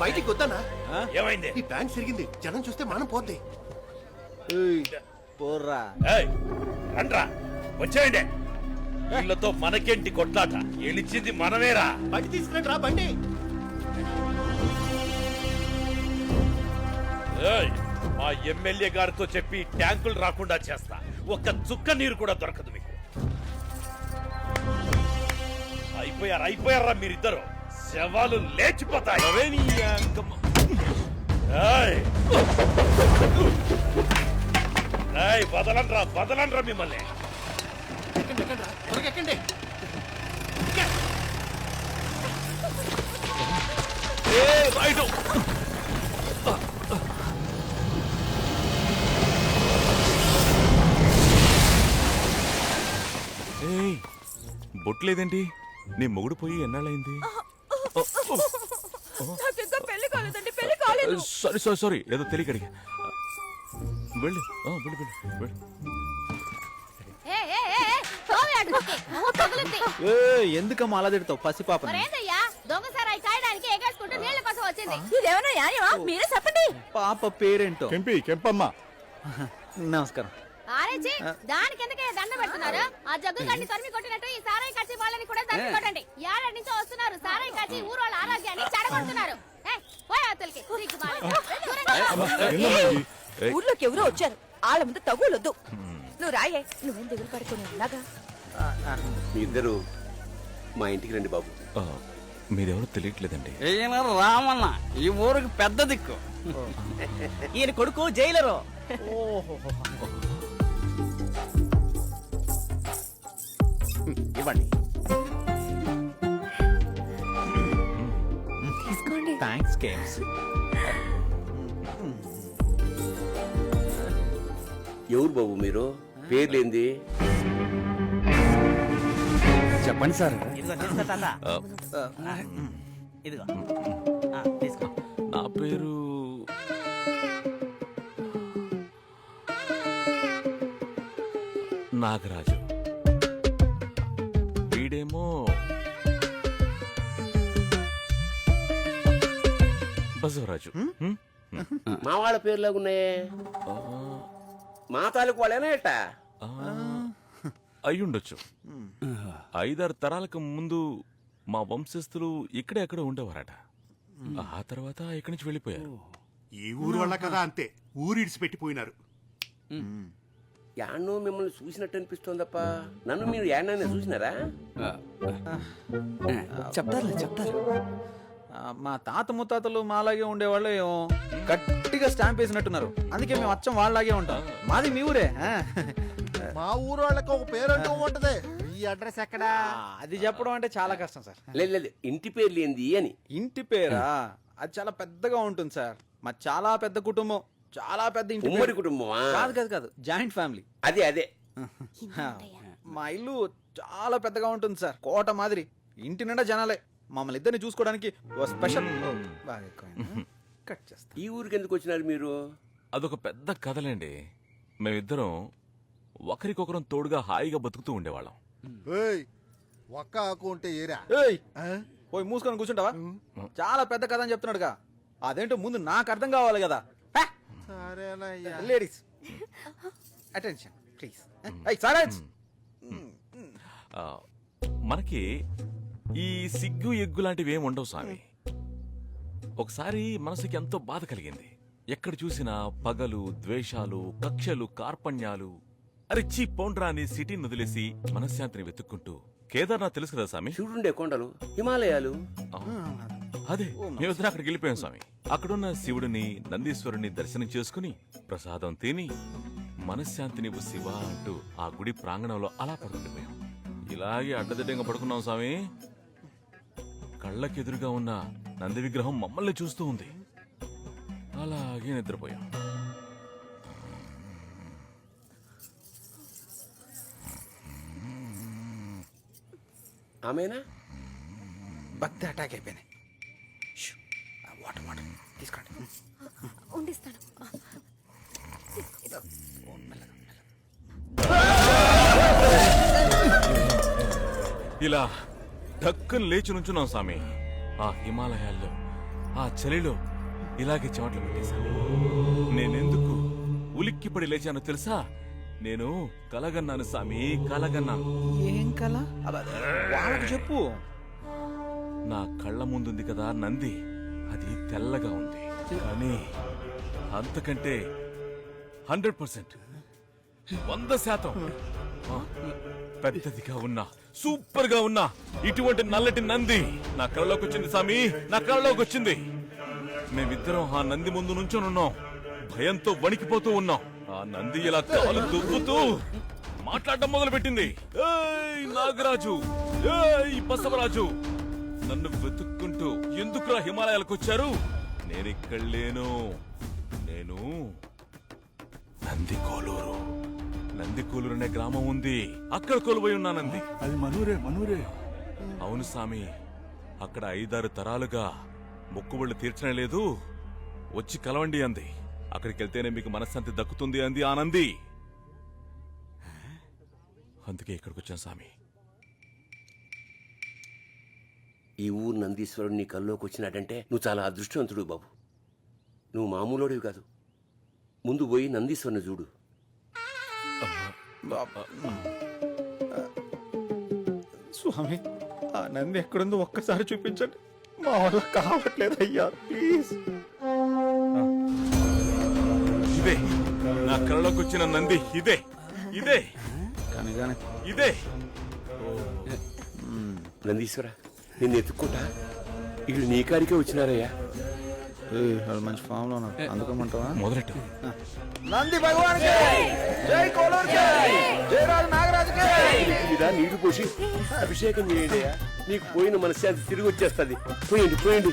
బయటికి వద్దనా ఏమైంది? ఈ బ్యాంక్ సిరిగింది. జనం చూస్తే మనం పోద్ది. పోర్రా. ఏయ్, రండ్రా. వచ్చేయండి. వీళ్ళతో మనకేంటి కొట్లాట? గెలిచింది మనమేరా. బండి తీసుకురండి రా బండి. ఏయ్, మా ఎమ్మెల్యే గారితో చెప్పి ట్యాంకులు రాకుండా చేస్తా. ఒక్క చుక్క నీరు కూడా దొరకదు మీకు. అయిపోయారు అయిపోయారా మీరిద్దరు. శవాలు లేచిపోతాయి. వదలండ్రా వదలండ్రా మిమ్మల్ని. ఎక్కండి బొట్లేదేంటి? నీ మొగుడు పోయి ఎన్నాళ్ళైంది నాకు ఇంకా పెళ్ళి కాలేదండి పెళ్ళి కాలేదు. సారీ సారీ సారీ ఏదో తెలియక అడిగా వెళ్ళు. ఆ, వెళ్ళు వెళ్ళు వెళ్ళు. ఏ ఎందుకమ్మా అలా తిడతావు? పసిపాపని. మరేందయ్యా? దొంగసారాయి కాయడానికి ఎగేసుకుంటూ నీళ్ళ కోసం వచ్చింది. ఇదేమన్నా న్యాయమా? మీరే చెప్పండి. పాప పేరేంటో? కెంపి కెంపమ్మ. నమస్కారం. ఆరేచి దానికి ఎందుకే దండ పెడుతున్నారు? ఆ జగ్గు గడ్డి తరిమి కొట్టినట్టు ఈ సారాయి కాచి వాళ్ళని కూడా కొట్టండి. ఏడాది నుంచో వస్తున్నారు సారాయి కాచి ఊరు వాళ్ళ ఆరోగ్యాన్ని చెడగొడుతున్నారు. ఊర్లోకి ఎవరో వచ్చారు. వాళ్ళ ముందు తగులొద్దు నువ్వు రాయే నువ్వేం దిగులు పడుకుని ఉన్నాగా మీ ఇద్దరు మా ఇంటికి రండి బాబు. మీరెవరో తెలియట్లేదండి. ఈయన రామన్న? ఈ ఊరికి పెద్ద దిక్కు. ఈయన కొడుకు జైలరు. ఇవ్వండి. తీసుకోండి. థ్యాంక్స్ గేమ్స్ ఎవరు బాబు మీరు? పేర్లేంది? చెప్పండి సార్. ఇదిగో తీసుకో తాత. ఆ, ఇదిగో. ఆ, తీసుకో. నా పేరు నాగరాజు. బసవరాజు హ్మ్? మా వాళ్ళ పేర్లాగా ఉన్నాయే ఆ, మా తాలూకు వాళ్ళేనా ఆ, అయ్యుండొచ్చు. ఐదారు తరాలకు ముందు మా వంశస్థులు ఇక్కడే అక్కడ ఉండేవారట. ఆ తర్వాత ఇక్కడి నుంచి వెళ్ళిపోయారు. ఈ ఊరు వల్ల కదా అంతే. ఊరు ఇడిచిపెట్టిపోయినారు. యాన్నో మిమ్మల్ని చూసినట్టు అనిపిస్తోందప్ప. నన్ను మీరు యాన్నైనా చూసినారా? చెప్తారులే చెప్తారు. మా తాత ముత్తాతలు మాలాగే ఉండేవాళ్ళు ఏమో గట్టిగా స్టాంప్ వేసినట్టున్నారు. అందుకే మేము అచ్చం వాళ్ళలాగే ఉంటాం. మాది మీ ఊరే ఆ. మా ఊరు వాళ్ళకి ఒక పేరంటూ ఉంటది. ఈ అడ్రస్ ఎక్కడా? అది చెప్పడం అంటే చాలా కష్టం సార్. లేదు లేదు ఇంటి పేర్లు ఏంది అని. ఇంటి పేరా? అది చాలా పెద్దగా ఉంటుంది సార్. మా చాలా పెద్ద కుటుంబం చాలా పెద్ద ఇంటి ఉమ్మడి పేరు. కుటుంబమా? కాదు కాదు కాదు జాయింట్ ఫ్యామిలీ. అదే అదే. మా ఇల్లు చాలా పెద్దగా ఉంటుంది సార్. కోట మాదిరి ఇంటి నిండా జనాలే. మమ్మల్ని ఇద్దరిని చూసుకోవడానికి ఓ స్పెషల్ ఓ, బాగా ఎక్కువైందా? కట్ చేస్తా. ఈ ఊరికి ఎందుకు వచ్చినారు మీరు? అదొక పెద్ద కథలేండి. మేమిద్దరం ఒకరికొకరం తోడుగా హాయిగా బతుకుతూ ఉండేవాళ్ళం. ఏయ్ ఒక్క ఆకు ఉంటే ఏరా? ఏయ్ ఆ? పోయి మూసుకొని కూర్చుంటావా? చాలా పెద్ద కథ అని చెప్తున్నాడుగా. అదేంటో ముందు నాకు అర్థం కావాలి కదా. సరేనయ్యా. లేడీస్ అటెన్షన్ ప్లీజ్ సైలెన్స్ ఆ, మనకి ఈ సిగ్గు ఎగ్గు లాంటివి ఏమి ఉండవు స్వామి. ఒకసారి మనసుకి ఎంతో బాధ కలిగింది. ఎక్కడ చూసినా పగలు ద్వేషాలు కక్షలు కార్పణ్యాలు. అరిచి పౌండ్రా అని సిటీని వదిలేసి మనశ్శాంతిని వెతుక్కుంటూ. కేదార్నాథ్ తెలుసు కదా స్వామి? శివుడుండే కొండలు హిమాలయాలు. అదే. మేమిద్దరం అక్కడికి వెళ్ళిపోయాం స్వామి. అక్కడున్న శివుడిని నందీశ్వరుని దర్శనం చేసుకుని ప్రసాదం తిని మనశ్శాంతిని శివ అంటూ ఆ గుడి ప్రాంగణంలో అలా పడుకుండిపోయాం. ఇలాగే అడ్డదిడ్డంగా పడుకున్నాం స్వామి. కళ్ళకెదురుగా ఉన్న నంది విగ్రహం మమ్మల్ని చూస్తూ ఉంది. అలాగే నిద్రపోయాం. ఆమెనా? భక్తి అటాక్ అయిపోయినాయి. వాటర్ వాటర్ తీసుకోండి. ఉండిస్తాను. ఇలా టక్కున లేచి నుంచున్నాం స్వామి. ఆ హిమాలయాల్లో ఆ చలిలో ఇలాగే చెమటలు పెట్టేశాను నేనెందుకు ఉలిక్కిపడి లేచానో తెలుసా? నేను కలగన్నాను సామి కలగన్నాను. ఏం కల? వాళ్ళకి చెప్పు. నా కళ్ళ ముందుంది కదా నంది. అది తెల్లగా ఉంది. కానీ అంతకంటే హండ్రెడ్ పర్సెంట్ వంద శాతం పెద్దదిగా ఉన్నా. సూపర్గా ఉన్నా. ఇటువంటి నల్లటి నంది నా కళ్ళలోకి వచ్చింది సామి. నా కళ్ళలోకి వచ్చింది. మేమిద్దరం ఆ నంది ముందు నుంచోనున్నాం భయంతో వణికిపోతూ ఉన్నాం. ఆ నంది ఇలా కాలు దువ్వుతూ మాట్లాడడం మొదలు పెట్టింది ఏయ్ నాగరాజు! ఏయ్ బసవరాజు! నన్ను వెతుక్కుంటూ ఎందుకురా హిమాలయాలకు వచ్చారు? నేనిక్కడ లేను. నేను నంది కోలూరు. నంది కోలూరు అనే గ్రామం ఉంది. అక్కడ కొలువై ఉన్నానంది. అది మనూరే మనూరే. అవును స్వామి అక్కడ ఐదారు తరాలుగా మొక్కుబళ్ళు తీర్చడం లేదు. వచ్చి కలవండి అంది. అక్కడికి వెళ్తేనే మీకు మనశ్శాంతి దక్కుతుంది అంది ఆనంది. అందుకే ఇక్కడికి వచ్చాను స్వామి ఈ ఊరు నందీశ్వరుడు నీ కల్లోకి వచ్చినాడంటే నువ్వు చాలా అదృష్టవంతుడు బాబు. నువ్వు మామూలోడివి కాదు. ముందు పోయి నందీశ్వరుని చూడు. స్వామి ఆ నంది ఎక్కడుందో ఒక్కసారి చూపించండి. మా వల్ల కావట్లేదు అయ్యా ప్లీజ్ ఇదే నా కళ్ళలోకి వచ్చిన నంది ఇదే ఇదే. కానీ కానీ ఇదే నందీశ్వర నిన్ను ఎత్తుక్కుంటా? వీళ్ళు నీ కాడికే వచ్చినారయ్యా. వాళ్ళు మంచి ఫామ్లో ఉన్నారు. అందుకోమంటావా? మొదలెట్టు. నంది భగవాన్ మీద నీళ్ళు పోసి అభిషేకం చేయండి అయ్యా నీకు పోయిన మనశ్శాంతి తిరిగి వచ్చేస్తుంది. పోయండి పోయండి.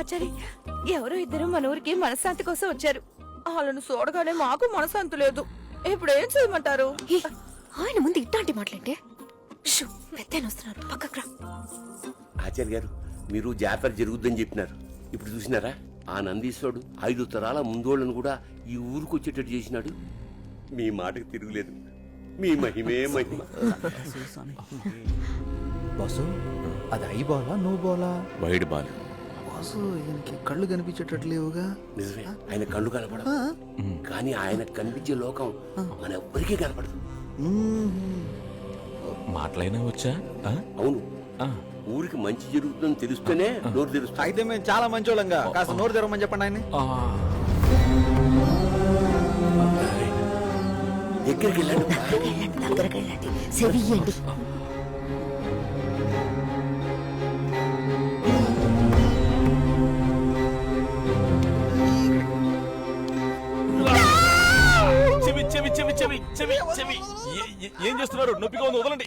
ఆచారి ఎవరో ఇద్దరు మన ఊరికి మనశ్శాంతి కోసం వచ్చారు. వాళ్ళను చూడగానే మాకు మనశ్శాంతి లేదు. ఇప్పుడు ఏం చేయమంటారు ఆయన ముందు ఇట్లాంటి మాటలంటే? వస్తున్నారు. పక్కకు రా. ఆచార్య గారు మీరు జాతర జరుగుద్దని చెప్పినారు. ఇప్పుడు చూసినారా? ఆ నందీశ్వరుడు ఐదు తరాల ముందోళ్ళను కూడా ఈ ఊరికి వచ్చేటట్టు చేసినాడు. మీ మాటకు తిరుగులేదు. మీ మహిమే మహిమ. బాసు అది ఐ బాలా no Bala? Wide ball. Boss ఈయనకి కళ్ళు కనిపించేటట్లేవుగా నిజమే ఆయన కళ్ళు కనపడదు కానీ ఆయన కనిపించే లోకం మన ఎవ్వరికీ కనపడదు. మాటలైనా వచ్చా? ఆ? అవును. ఆ. ఊరికి మంచి జరుగుతుందని తెలుస్తేనే నోరు తెలుస్తుంది అయితే మేము చాలా మంచోళ్ళంగా. కాస్త నోరు తెరవమని చెప్పండి ఆయన ఆ. దగ్గరికి వెళ్ళండి? దగ్గరకు వెళ్ళండి చెవి చెవి. ఏ- చేస్తున్నారు నొప్పిగా ఉంది వదలండి.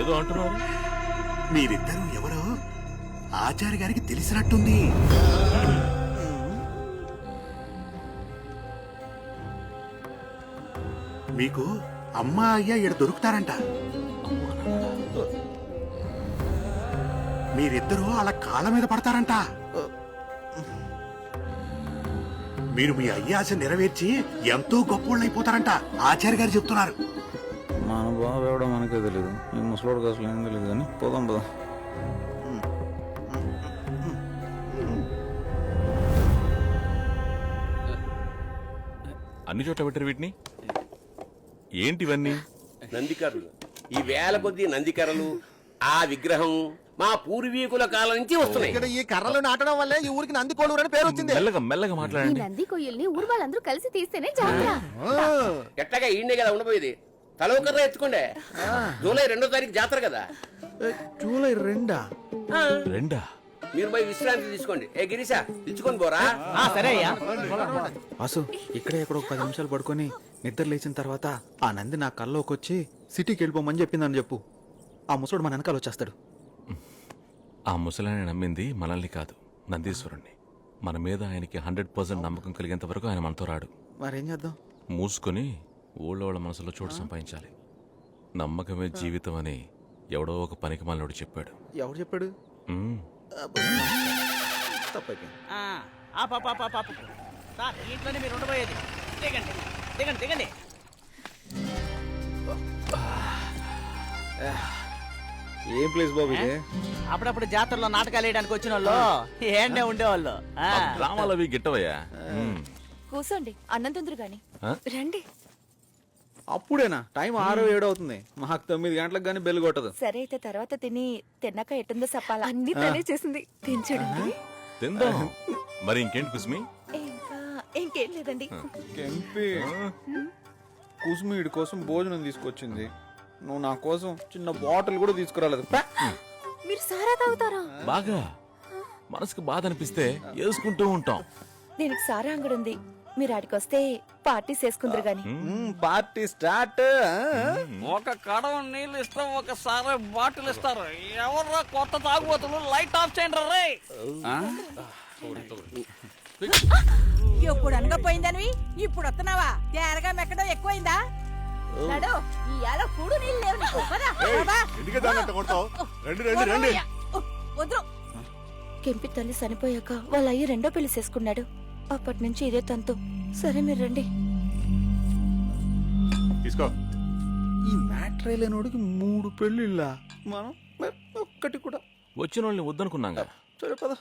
ఏదో అంటున్నారు. మీరిద్దరూ ఎవరో ఆచార్య గారికి తెలిసినట్టుంది. మీకు అమ్మ అయ్య ఇక్కడ దొరుకుతారంట. మీరిద్దరూ వాళ్ళ కాళ్ళ మీద పడతారంట. మీరు మీ అయ్యాశ నెరవేర్చి ఎంతో గొప్పోళ్ళు అయిపోతారంట ఆచార్య గారు చెప్తున్నారు. మన బాబు ఎవడో మనకే తెలియదు ఈ ముసలోడికి అసలు ఏం తెలియదు కానీ పోదాం పోదాం. అన్ని చోట్ల పెట్టారు వీటిని? ఏంటివన్నీ నందికరలు. ఈ వేల కొద్ది నందికరలు ఆ విగ్రహం మా పూర్వీకుల కాలం నుంచి వస్తున్నాయి. ఇక్కడ ఈ కర్రలు నాటడం వల్లే ఈ ఊరికి నందికోలూరు అని పేరు వచ్చింది. మెల్లగా మెల్లగా ఈ మాట్లాడండి. నంది కొయ్యల్ని ఊరు వాళ్ళందరూ కలిసి తీస్తేనే జాతర. ఎట్టగా ఈయనే కదా ఉండబోయేది? తల ఒకర్ర ఎత్తుకోండి. జూలై రెండో తారీఖు జాతర కదా. జూలై రెండా? రెండా? మీరు పోయి విశ్రాంతి తీసుకోండి. ఏ గిరీశా ఇచ్చుకొని పోరా? సరే అయ్యా. అసు ఇక్కడే ఎక్కడో ఒక పది నిమిషాలు పడుకొని నిద్ర లేచిన తర్వాత ఆ నంది నా కల్లోకి వచ్చి సిటీకి వెళ్ళిపోమని చెప్పిందని చెప్పు. ఆ ముసడు మన వెనకాల వచ్చేస్తాడు. ఆ ముసలాయన నమ్మింది మనల్ని కాదు నందీశ్వరుణ్ణి. మన మీద ఆయనకి హండ్రెడ్ పర్సెంట్ నమ్మకం కలిగేంత వరకు ఆయన మనతో రాడు. మరేం చేద్దాం? మూసుకొని ఊళ్ళో వాళ్ళ మనసులో చోటు సంపాదించాలి. నమ్మకమే జీవితం అని ఎవడో ఒక పనికి మాలినోడు చెప్పాడు. ఎవరు చెప్పాడు? మ్మ్. తప్పైపోయింది. ఆ పాప పాప పాప. సార్ ఈ ఇంట్లోనే మీరు ఉండబోయేది దిగండి దిగండి దిగండి. ఏం ప్లేస్ బాబు ఇది? అప్పుడప్పుడు జాతరలో నాటకాలు వేయడానికి వచ్చిన వాళ్ళు ఏండే ఉండేవాళ్ళు. డ్రామాలు అవి గిట్టవయ్యా. కూసోండి అన్నం తొందర గాని? రండి. అప్పుడేనా? టైం ఆరో ఏడు అవుతుంది. మాకు తొమ్మిది గంటలకు కానీ బెల్ కొట్టదు. సరే అయితే తర్వాత తిని తిన్నాక ఎట్టుందో చెప్పాలా? అన్ని తనే చేసింది. తినచడండి తిందాం. మరి ఇంకేంటి కుస్మి? ఇంకా ఇంకేం లేదండి. కెంపి. కుసుమి వీడి కోసం భోజనం తీసుకొచ్చింది. నువ్వు నా కోసం చిన్న బాటిల్ కూడా తీసుకురాలేదు. మీరు సారా తాగుతారా? బాగా. మనసుకు బాధ అనిపిస్తే వేసుకుంటూ ఉంటాం. దీనికి సారా అంగడి ఉంది మీరు ఆడికి వస్తే పార్టీ చేసుకుందరు గాని. Party start. ఒక కడవ నీళ్ళు ఇస్తాం ఒక సారా బాటిల్ ఇస్తారు. ఎవర్రా కొత్త తాగుబోతులు? లైట్ ఆఫ్ చేయండి రే. ఎప్పుడు అనకపోయిందనివి? ఇప్పుడు వస్తున్నావా? తేరగా మెక్కడం ఎక్కువైందా? నడు ఇయాల కూడు నీళ్ళు లేవు నీకు. పద, పద. ఎందుకే దాన్ని అంత కొడతావు? రండి రండి రండి. ఓ, వద్దు కెంపి తల్లి చనిపోయాక వాళ్ళ అయ్యి రెండో పెళ్ళి చేసుకున్నాడు. అప్పటి నుంచి ఇదే తంతు. సరే మీరు రండి. తీసుకో. ఈ మ్యాటర్ లేనోడికి మూడు పెళ్ళిళ్ళ? మనం ఒక్కటి కూడా. వచ్చిన వాళ్ళని వద్దనుకున్నాగా. సరే పద.